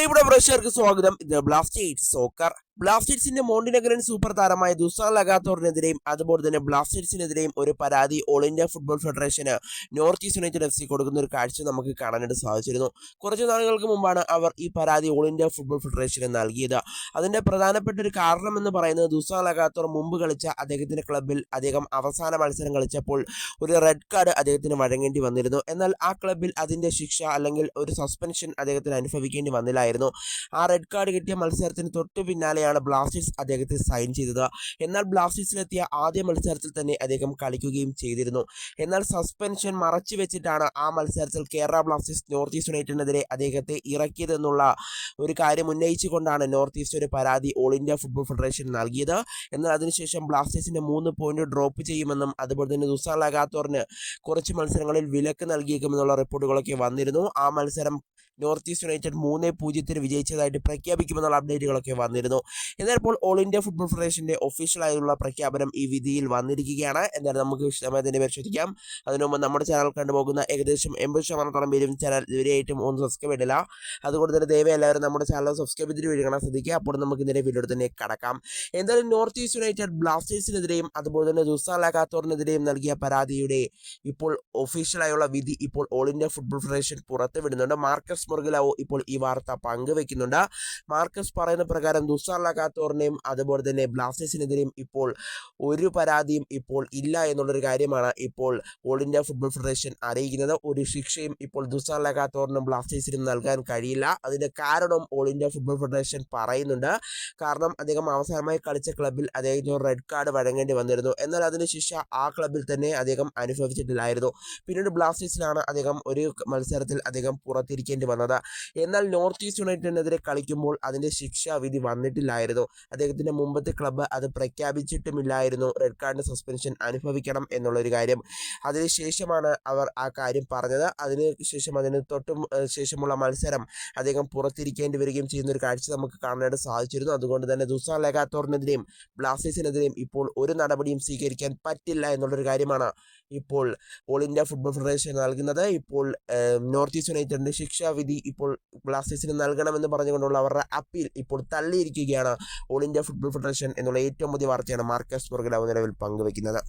പ്രിയപ്പെട്ട പ്രേക്ഷകർക്ക് സ്വാഗതം. ഇത് ബ്ലാസ്റ്റേറ്റ് സോക്കർ ബ്ലാസ്റ്റേഴ്സിന്റെ മോണ്ടിനഗരൻ സൂപ്പർ താരമായ ദുസാർ ലഗാത്തോറിനെതിരെയും അതുപോലെ തന്നെ ബ്ലാസ്റ്റേഴ്സിനെതിരെയും ഒരു പരാതി ഓൾ ഇന്ത്യ ഫുട്ബോൾ ഫെഡറേഷന് North East United F C കൊടുക്കുന്ന ഒരു കാഴ്ച നമുക്ക് കാണാനായിട്ട് സാധിച്ചിരുന്നു. കുറച്ച് നാളുകൾക്ക് മുമ്പാണ് അവർ ഈ പരാതി ഓൾ ഇന്ത്യ ഫുട്ബോൾ ഫെഡറേഷന് നൽകിയത്. അതിന്റെ പ്രധാനപ്പെട്ട ഒരു കാരണം എന്ന് പറയുന്നത് ദുസാർ ലഗാത്തോർ മുമ്പ് കളിച്ച അദ്ദേഹത്തിന്റെ ക്ലബിൽ അദ്ദേഹം അവസാന മത്സരം കളിച്ചപ്പോൾ ഒരു റെഡ് കാർഡ് അദ്ദേഹത്തിന് വഴങ്ങേണ്ടി വന്നിരുന്നു. എന്നാൽ ആ ക്ലബിൽ അതിന്റെ ശിക്ഷ അല്ലെങ്കിൽ ഒരു സസ്പെൻഷൻ അദ്ദേഹത്തിന് അനുഭവിക്കേണ്ടി വന്നില്ലായിരുന്നു. ആ റെഡ് കാർഡ് കിട്ടിയ മത്സരത്തിന് തൊട്ടു പിന്നാലെയാണ് ബ്ലാസ്റ്റേഴ്സ് അദ്ദേഹത്തെ സൈൻ ചെയ്തത്. എന്നാൽ ബ്ലാസ്റ്റേഴ്സിലെത്തിയ ആദ്യ മത്സരത്തിൽ തന്നെ അദ്ദേഹം കളിക്കുകയും ചെയ്തിരുന്നു. എന്നാൽ സസ്പെൻഷൻ മറച്ചു വെച്ചിട്ടാണ് ആ മത്സരത്തിൽ കേരള ബ്ലാസ്റ്റേഴ്സ് നോർത്ത് ഈസ്റ്റ് യുണൈറ്റഡിനെതിരെ അദ്ദേഹത്തെ ഇറക്കിയതെന്നുള്ള ഒരു കാര്യം ഉന്നയിച്ചുകൊണ്ടാണ് നോർത്ത് ഈസ്റ്റ് ഒരു പരാതി ഓൾ ഇന്ത്യ ഫുട്ബോൾ ഫെഡറേഷൻ നൽകിയത്. എന്നാൽ അതിനുശേഷം ബ്ലാസ്റ്റേഴ്സിന്റെ മൂന്ന് പോയിന്റ് ഡ്രോപ്പ് ചെയ്യുമെന്നും അതുപോലെ തന്നെ ദുസാൻ ലഗാത്തോറിന് കുറച്ച് മത്സരങ്ങളിൽ വിലക്ക് നൽകിയേക്കുമെന്നുള്ള റിപ്പോർട്ടുകളൊക്കെ വന്നിരുന്നു. ആ മത്സരം നോർത്ത് ഈസ്റ്റ് യുണൈറ്റഡ് മൂന്ന് പൂജ്യത്തിന് വിജയിച്ചതായിട്ട് പ്രഖ്യാപിക്കുമെന്നുള്ള അപ്ഡേറ്റുകളൊക്കെ വന്നിരുന്നു. എന്നാൽ ഇപ്പോൾ ഓൾ ഇന്ത്യ ഫുട്ബോൾ ഫെഡറേഷന്റെ ഒഫീഷ്യലായുള്ള പ്രഖ്യാപനം ഈ വിധിയിൽ വന്നിരിക്കുകയാണ്. എന്നാൽ നമുക്ക് വിശദമായി തന്നെ പരിശോധിക്കാം. അതിനു മുമ്പ് നമ്മുടെ ചാനൽ കണ്ടുപോകുന്ന ഏകദേശം എൺപത് ശതമാനത്തോളം പേരും ചാനൽ ഇതുവരെയായിട്ടും ഒന്ന് സബ്സ്ക്രൈബ് ഇടില്ല അതുകൊണ്ട് തന്നെ ദയവേ എല്ലാവരും നമ്മുടെ ചാനൽ സബ്സ്ക്രൈബ് ചെയ്തിട്ട് കാണാൻ ശ്രദ്ധിക്കുക. അപ്പോൾ നമുക്ക് ഇതിന്റെ വീഡിയോ തന്നെ കടക്കാം. എന്തായാലും നോർത്ത് ഈസ്റ്റ് യുണൈറ്റഡ് ബ്ലാസ്റ്റേഴ്സിനെതിരെയും അതുപോലെ തന്നെ ദുസാൻ ലാക്കാത്തോറിനെതിരെയും നൽകിയ പരാതിയുടെ ഇപ്പോൾ ഒഫീഷ്യലായുള്ള വിധി ഇപ്പോൾ ഓൾ ഇന്ത്യ ഫുട്ബോൾ ഫെഡറേഷൻ പുറത്തുവിടുന്നുണ്ട്. മാർക്കസ് മുർഗിലാവോ ഇപ്പോൾ ഈ വാർത്ത പങ്കുവെക്കുന്നുണ്ട്. മാർക്കസ് പറയുന്ന പ്രകാരം ദുസാർ ലഗാത്തോറിനെയും അതുപോലെ തന്നെ ബ്ലാസ്റ്റേഴ്സിനെതിരെയും ഇപ്പോൾ ഒരു പരാതിയും ഇപ്പോൾ ഇല്ല എന്നുള്ളൊരു കാര്യമാണ് ഇപ്പോൾ ഓൾ ഇന്ത്യ ഫുട്ബോൾ ഫെഡറേഷൻ അറിയിക്കുന്നത്. ഒരു ശിക്ഷയും ഇപ്പോൾ ദുസാർ ലഗാത്തോറിനും ബ്ലാസ്റ്റേഴ്സിനും നൽകാൻ കഴിയില്ല. അതിന്റെ കാരണം ഓൾ ഇന്ത്യ ഫുട്ബോൾ ഫെഡറേഷൻ പറയുന്നുണ്ട്. കാരണം അദ്ദേഹം അവസാനമായി കളിച്ച ക്ലബിൽ അദ്ദേഹത്തിന് റെഡ് കാർഡ് വഴങ്ങേണ്ടി വന്നിരുന്നു. എന്നാൽ അതിന് ശിക്ഷ ആ ക്ലബിൽ തന്നെ അദ്ദേഹം അനുഭവിച്ചിട്ടില്ലായിരുന്നു. പിന്നീട് ബ്ലാസ്റ്റേഴ്സിലാണ് അദ്ദേഹം ഒരു മത്സരത്തിൽ അദ്ദേഹം പുറത്തിരിക്കേണ്ടി വന്നത്. എന്നാൽ നോർത്ത് ഈസ്റ്റ് യുണൈറ്റഡിനെതിരെ കളിക്കുമ്പോൾ അതിന്റെ ശിക്ഷാവിധി വന്നിട്ടില്ലായിരുന്നു. അദ്ദേഹത്തിന്റെ മുമ്പത്തെ ക്ലബ്ബ് അത് പ്രഖ്യാപിച്ചിട്ടുമില്ലായിരുന്നു. റെഡ് കാർഡിന് സസ്പെൻഷൻ അനുഭവിക്കണം എന്നുള്ളൊരു കാര്യം. അതിനുശേഷമാണ് അവർ ആ കാര്യം പറഞ്ഞത്. അതിനുശേഷം അതിന് തൊട്ടും ശേഷമുള്ള മത്സരം അദ്ദേഹം പുറത്തിരിക്കേണ്ടി വരികയും ചെയ്യുന്ന ഒരു കാഴ്ച നമുക്ക് കാണാനായിട്ട് സാധിച്ചിരുന്നു. അതുകൊണ്ട് തന്നെ ദുസാൻ ലഗാത്തോറിനെതിരെയും ബ്ലാസ്റ്റേഴ്സിനെതിരെയും ഇപ്പോൾ ഒരു നടപടിയും സ്വീകരിക്കാൻ പറ്റില്ല എന്നുള്ളൊരു കാര്യമാണ് ഇപ്പോൾ ഓൾ ഇന്ത്യ ഫുട്ബോൾ ഫെഡറേഷൻ നൽകുന്നത്. ഇപ്പോൾ നോർത്ത് ഈസ്റ്റ് യുണൈറ്റഡിന്റെ ശിക്ഷാവിധി ഇപ്പോൾ ബ്ലാസ്റ്റേഴ്സിന് നൽകണമെന്ന് പറഞ്ഞുകൊണ്ടുള്ള അവരുടെ അപ്പീൽ ഇപ്പോൾ തള്ളിയിരിക്കുകയാണ് ഓൾ ഇന്ത്യ ഫുട്ബോൾ ഫെഡറേഷൻ എന്നുള്ള ഏറ്റവും പുതിയ വാർത്തയാണ് മാർക്കസ് മുർഗലാവ് നിലവിൽ പങ്കുവെക്കുന്നത്